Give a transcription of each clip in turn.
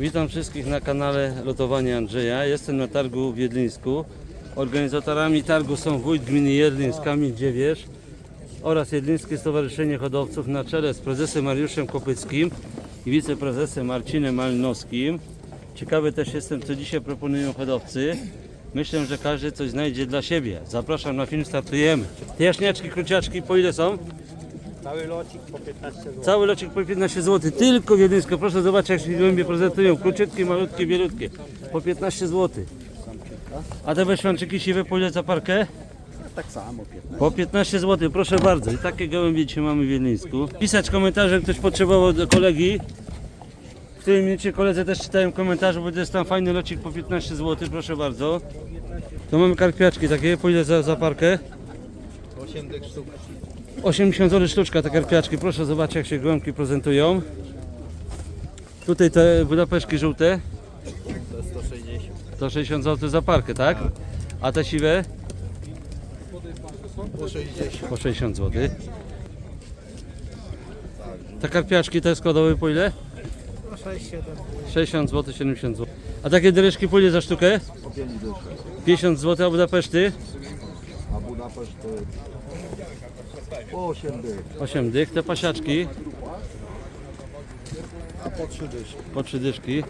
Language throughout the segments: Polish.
Witam wszystkich na kanale Lotowania Andrzeja. Jestem na targu w Jedlińsku. Organizatorami targu są wójt gminy Jedliń z Kamil Dziewierz oraz Jedlińskie Stowarzyszenie Hodowców na czele z prezesem Mariuszem Kopyckim i wiceprezesem Marcinem Malinowskim. Ciekawy też jestem, co dzisiaj proponują hodowcy. Myślę, że każdy coś znajdzie dla siebie. Zapraszam na film, startujemy. Jaśniaczki, kruciaczki po ile są? Cały locik po 15 zł. Cały locik po 15 zł, tylko w Jedlińsku. Proszę zobaczyć, jak się gołębie prezentują. Króciutkie, malutkie, bielutkie. Po 15 zł. A te weświanczyki siwe po ile za parkę? Tak samo 15. Po 15 zł, proszę bardzo. I takie gołębie dzisiaj mamy w Jedlińsku. Pisać komentarze, ktoś potrzebował do kolegi. W tym minucie koledzy też czytają komentarze, bo to jest tam fajny locik po 15 zł, proszę bardzo. To mamy karpiaczki takie, po ile za, za parkę? 8 dych sztuk. 80 zł sztuczka te karpiaczki, proszę zobaczyć jak się gołąbki prezentują. Tutaj te budapeszki żółte, To jest 160. 160 zł za parkę, tak? A te siwe? Po 60. Po 60 zł. Te karpiaczki te składowe po ile? Po 6, 7. 60 zł, 70 zł. A takie dereszki po ile za sztukę? Po 5 dyszek, 50 zł, a Budapeszty? a Budapeszt 8 dych, 8 dych. Te pasiaczki a po 3 dyszki. po 3 dyszki.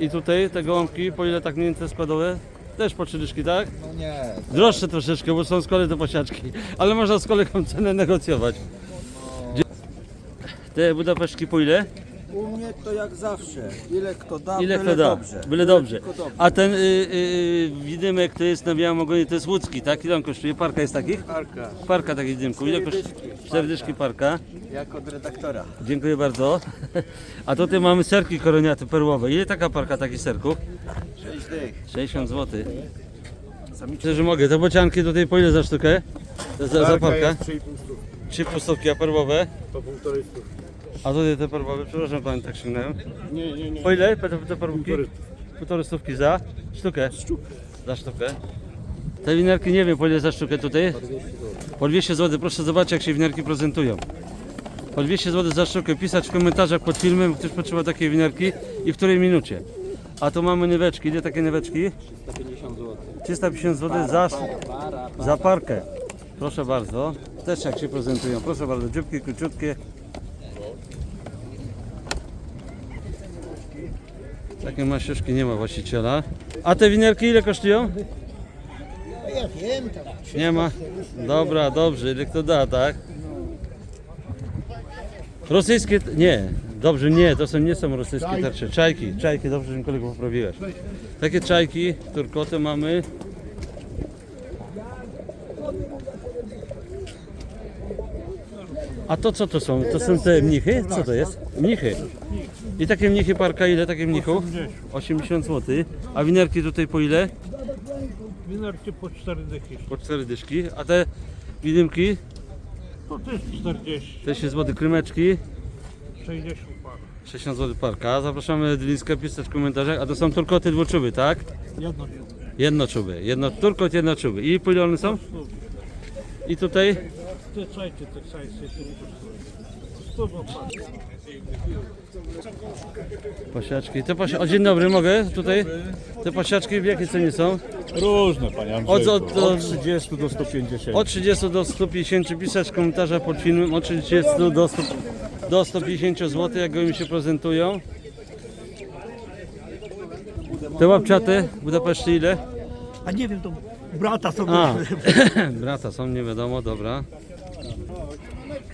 I tutaj te gołąbki po ile tak mniej więcej składowe? Też po 3 dyszki, tak? No nie, Droższe troszeczkę, bo są z kolei te pasiaczki, ale można z kolegą cenę negocjować. Dzie- Te Budapesztki po ile? U mnie to jak zawsze. Ile kto da, Ile byle kto da? dobrze. Byle dobrze. tylko dobrze. A ten y, y, widymek to jest na białym ogonie, to jest łódzki, tak? Ile on kosztuje? Parka jest takich? Arka. Parka takich dymków. Ile kosztuje? Cztery dyszki parka. Jak od redaktora. Dziękuję bardzo. A tutaj mamy serki koroniate perłowe. Ile taka parka takich serków? 6 dych. 60 zł. Myślę, że mogę. Te bocianki tutaj po ile za sztukę? Za, za, za parkę? 3,5 stóp, Trzy pustówki, a perłowe? to półtorej stóp. A tutaj te perłowe, przepraszam pan, tak sięgnąłem. Nie, nie, nie. Po ile te, te perłówki? Półtorej stówki za sztukę? Za sztukę. Te winerki nie wiem po ile za sztukę tutaj? Po 200 zł. Proszę zobaczyć jak się winerki prezentują. Po 200 zł za sztukę. Pisać w komentarzach pod filmem, ktoś potrzeba takiej winerki i w której minucie. A tu mamy nyweczki. Ile takie nyweczki? 150 zł. 350 zł za, za parkę. Proszę bardzo. Też jak się prezentują. Proszę bardzo. Dzióbki króciutkie. Takie masiuszki nie ma właściciela. A te winerki ile kosztują? Ja wiem tam. Nie ma. Dobra, dobrze, ile kto da, tak? Rosyjskie, nie, dobrze, nie, to są, nie są rosyjskie tarcze. Czajki, czajki, dobrze, że mi kolego poprawiłeś. Takie czajki, turkoty mamy. A to co to są? To są te mnichy? Co to jest? Mnichy. I takie mnichy parka, ile takie mnichów? 80 zł. A winerki tutaj po ile? Winerki po 4 dychy. Po 4 dyszki. A te widymki? To też 40, Te się złote krymeczki. 60 par. 60 zł parka. Zapraszamy do Lińska pisać w komentarzach. A to są turkoty dwuczuby, tak? Jedno Jednoczuby. Jedno, turkot jednoczuby. I po ile one są? I tutaj? Te czajcie, te czajcie, te kosztują. 100 par. Pasiaczki. Te pasia... O, dzień dobry, mogę tutaj? Te pasiaczki w jakiej cenie są? Różne, panie Andrzejku. Od, od, od, 30 do 150. od 30 do 150 pisać w komentarzach pod filmem. Od 30 do, 100, do 150 zł, jak mi się prezentują. Te łapciate w Budapeszcie ile? A nie wiem, to brata sobie. A, brata są, nie wiadomo, dobra.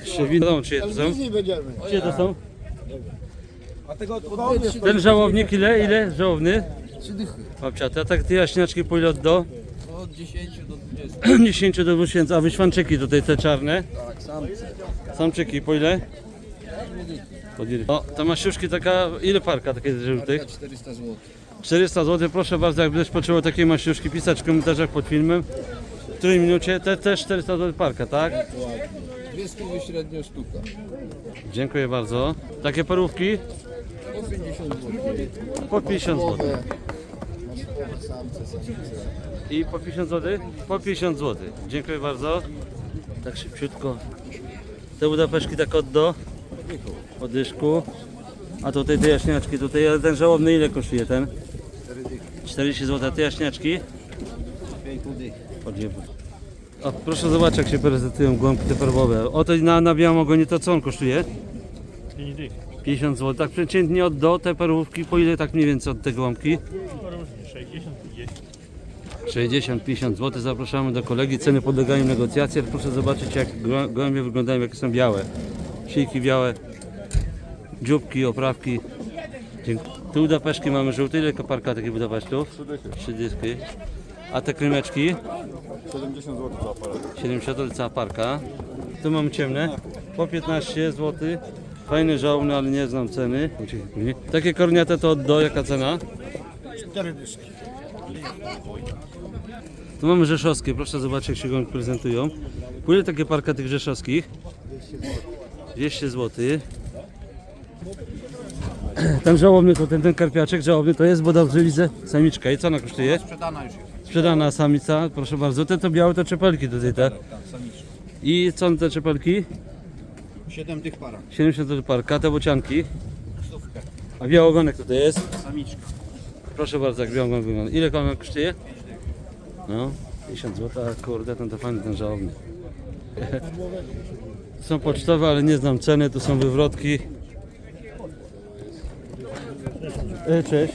Jeszcze wiadomo, czyje to są? Nie będziemy. Czyje to są? A tego Ten żałownik ile? Ile? Żałowny? 3 dychy. Babciate, a tak te jaśniaczki po ile od do? Od 10 do 20. 10 do 20, a wyświanczyki tutaj te czarne? Tak, samce. Samczyki po ile? O, ta masiuszki taka, ile parka takiej żółtych? 400 zł. 400 zł, proszę bardzo, jak ktoś potrzebował takiej masiuszki, pisać w komentarzach pod filmem. W której minucie? Te też 400 zł parka, tak? Dwie stówy średnio sztuka. Dziękuję bardzo. Takie parówki? Po 50 zł. Po 50 zł. I po 50 zł? Po 50 zł. Dziękuję bardzo. Tak szybciutko. Te Budapeszki tak od do? Od dyszku. A tutaj te jaśniaczki, tutaj ale ten żałobny ile kosztuje ten? 40 zł, a te jaśniaczki? Po dwie O, proszę zobaczyć jak się prezentują głąbki te perłowe. Oto na, na białym ogonie to co on kosztuje? 50 zł. Tak przeciętnie od do te perłówki, po ile tak mniej więcej od te głąbki? 60-50 zł. Zapraszamy do kolegi. Ceny podlegają negocjacjom. Proszę zobaczyć jak gołę- gołębie wyglądają, jakie są białe. Szyjki białe, dzióbki, oprawki. Dziękuję. Tu Budapeszki mamy żółte. Ile koparka takich Budapesztów? Trzy dyski. A te krymeczki? 70 zł za aparat. 70 to cała parka. Tu mamy ciemne. Po 15 zł. Fajny żołny, ale nie znam ceny. Takie korniate to do, jaka cena? Cztery dyszki. Tu mamy rzeszowskie, proszę zobaczyć jak się go prezentują. Ile takie parka tych rzeszowskich? 200 zł. Ten żałobny to ten, ten karpiaczek żałobny to jest, bo dobrze widzę samiczka. I co ona kosztuje? Sprzedana już jest. Sprzedana samica, proszę bardzo. Te to białe to czepelki tutaj te. I co te czepelki? Siedem tych para. 70 zł parka, te bocianki. A białogonek tutaj jest? Samiczka. Proszę bardzo, jak białogonek wygląda. Ile konek kosztuje? No, 50 zł, a kurde, ten to fajny ten żałobny. Są pocztowe, ale nie znam ceny, tu są wywrotki. E, cześć.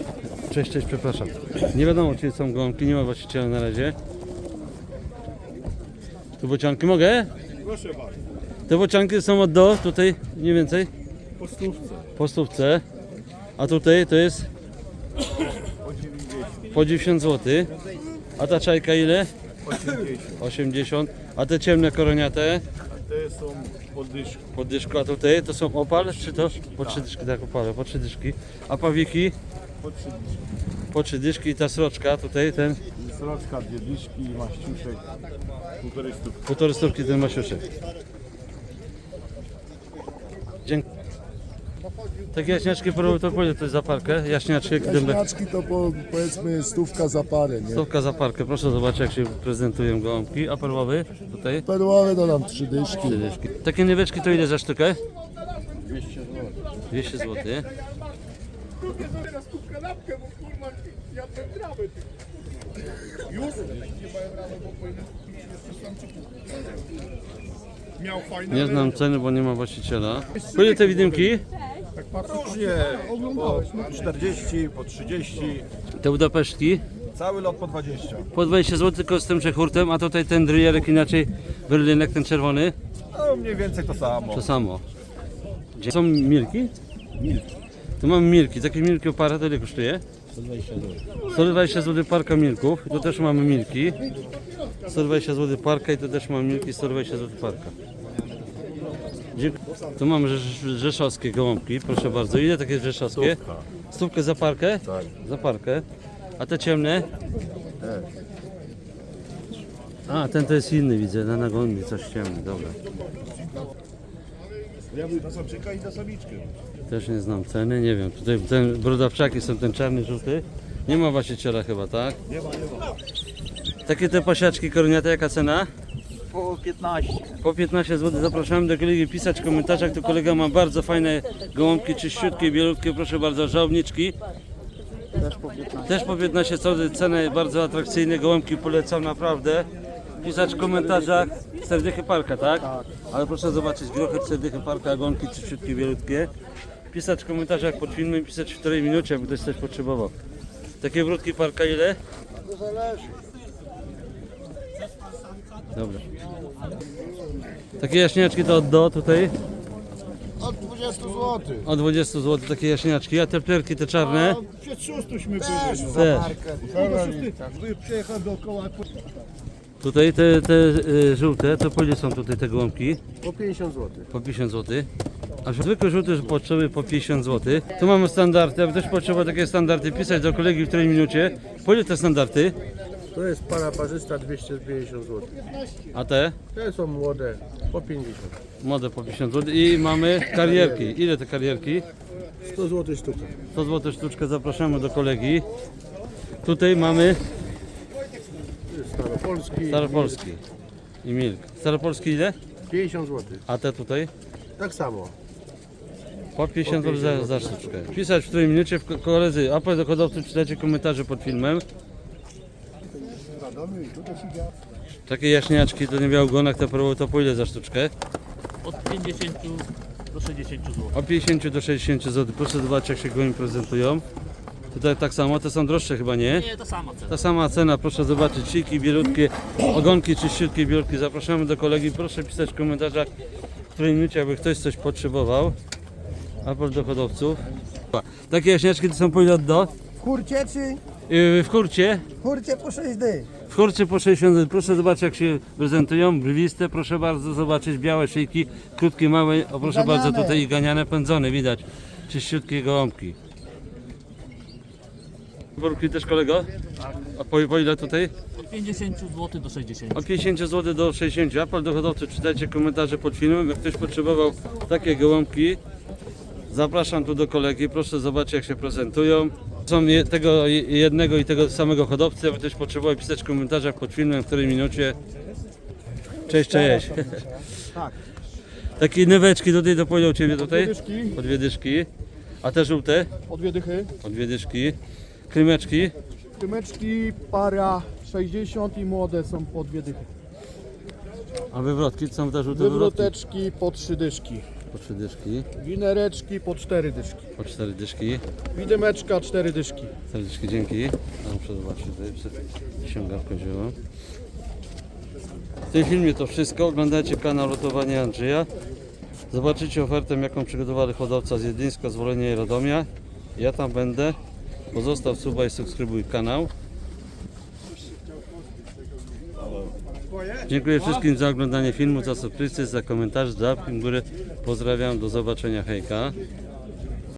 Cześć, cześć, przepraszam. Nie wiadomo, czy są gąbki, nie ma właściciela na razie. Tu bocianki mogę? Proszę bardzo. Te bocianki są od do, tutaj mniej więcej? Po stówce. po stówce, a tutaj to jest po 90 zł. A ta czajka ile? 80. 80. A te ciemne koroniate A te są poddyszki. po dyszku, a tutaj to są opal, czy to? Po trzy dyszki, tak opale, po trzy dyszki. A pawiki Po trzy dyszki. po trzy dyszki i ta sroczka tutaj, ten Sroczka, dwie dyszki, maściuszek. Półtorej stówki. półtorej stówki, ten masiuszek. Dziękuję. Takie jaśniaczki porówny to powiedzieć, to jest za parkę, jaśniaczki, dębe. Jaśniaczki to po, powiedzmy stówka za parę, nie? Stówka za parkę, proszę zobaczyć jak się prezentują gołąbki. A perłowy tutaj? Perłowe to tam trzy dyszki. Trzy dyszki. Takie nieweczki to ile za sztukę? 200 zł. 200 zł. Miał fajne. Nie znam ceny, bo nie ma właściciela. Ile te widymki? Różnie. Po 40, po 30. Te Budapesztki? Cały lot po 20. Po 20 zł tylko z tym przechurtem, a tutaj ten dryjerek inaczej, berlinek ten czerwony, No mniej więcej to samo. to samo. Gdzie są milki? Milki. Tu mamy milki, takie milki opara to ile kosztuje? 120 zł. 120 zł parka milków, tu też mamy milki. 120 zł parka i tu też mamy milki, 120 zł parka. Dziękuję. Tu mamy rzesz, rzeszowskie gołąbki, proszę bardzo. Ile takie rzeszowskie? Stówkę za parkę? Tak. Za parkę. A te ciemne? A, ten to jest inny, widzę, na nagonnie coś ciemny, dobra. Ja bym na samczyka i na samiczkę. Też nie znam ceny, nie wiem. Tutaj ten brodawczaki są ten czarny, żółty. Nie ma właściciela chyba, tak? Nie ma, nie ma. Takie te pasiaczki koroniate, jaka cena? Po 15. Po 15 zł zapraszamy do kolegi pisać w komentarzach. Tu kolega ma bardzo fajne gołąbki, czyściutkie, bielutkie, proszę bardzo, żałobniczki. Też po 15. Też po 15 zł, ceny bardzo atrakcyjne, gołąbki polecam naprawdę. Pisać w komentarzach serdychy parka, tak? Ale proszę zobaczyć, grochy serdychy parka, gołąbki czyściutkie, bielutkie. Pisać w komentarzach pod filmem, pisać w której minucie, jakby ktoś coś potrzebował. Takie wrótki parka ile? Dobra. Takie jaśniaczki to od do tutaj, Od 20 zł. od 20 zł takie jaśniaczki, a te plerki te czarne Pięćdziesiąstuśmy byli. no. też. By Przejechał dookoła. Tutaj te, te y, żółte, to po ile są tutaj te gołąbki? Po 50 zł. Po 50 zł. A zwykłe żółte potrzeby po 50 zł. Tu mamy standardy, aby też potrzeba takie standardy pisać do kolegi w której minucie. Ile te standardy? To jest para parzysta 250 zł. A te? Te są młode po 50. Młode po 50 zł. I mamy karierki. Ile te karierki? 100 zł sztuka. 100 zł sztuczkę zapraszamy do kolegi. Tutaj mamy Staropolski. Staropolski i Milk. Staropolski ile? 50 zł. A te tutaj? Tak samo. Po 50 zł za, za sztuczkę. Pisać w której minucie w koledzy, apel do hodowców, czytajcie komentarze pod filmem. Takie jaśniaczki, to nie miał gonach, to, po- to ile za sztuczkę? Od 50 do 60 zł. Od 50 do 60 zł. Proszę zobaczyć jak się gołębi prezentują. Tutaj tak samo, te są droższe chyba, nie? Nie, to sama cena. Ta sama cena, proszę zobaczyć, siki, bielutkie, ogonki czyściutkie, bielutkie. Zapraszamy do kolegi, proszę pisać w komentarzach, w której minucie, jakby ktoś coś potrzebował. Apel do hodowców. Takie jaśniaczki to są po ile od do? W hurcie czy? Yy, W kurcie, W hurcie po 6 dych. w kurcie po 60 zł. Proszę zobaczyć jak się prezentują, brwiste, proszę bardzo zobaczyć, białe szyjki, krótkie, małe, o proszę Ganiane. bardzo tutaj i ganiane, pędzone, widać, czyściutkie gołąbki. Borki też kolego? A po, po ile tutaj? Od 50 zł do 60. Od 50 zł do 60. Apel do hodowcy, czytajcie komentarze pod filmem. Jak ktoś potrzebował takie gołąbki, zapraszam tu do kolegi. Proszę zobaczyć jak się prezentują. Są je, tego je- jednego i tego samego hodowcy. Jak ktoś potrzebował pisać w komentarzach pod filmem, w której minucie. Cześć, cześć. Takie nyweczki tutaj to powiedział Ciebie tutaj? dwie dyszki. A te żółte? Po dwie dychy. Po dwie dyszki. Krymeczki. Krymeczki, para 60 i młode są po dwie dychy. A wywrotki? Co są te żółte wywrotki? Wywroteczki po trzy dyszki. Po trzy dyszki. Winereczki po cztery dyszki. Po cztery dyszki. Widymeczka cztery dyszki. Serdecznie dzięki. Ja muszę zobaczyć tutaj, przed ściągawkę wziąłem. W tym filmie to wszystko. Oglądajcie kanał Lotowanie Andrzeja. Zobaczycie ofertę, jaką przygotowali hodowca z Jedlińska, z Wolenia i Radomia. Ja tam będę. Pozostaw suba i subskrybuj kanał. Dziękuję wszystkim za oglądanie filmu, za subskrypcję, za komentarze, za łapki w górę. Pozdrawiam, do zobaczenia, hejka.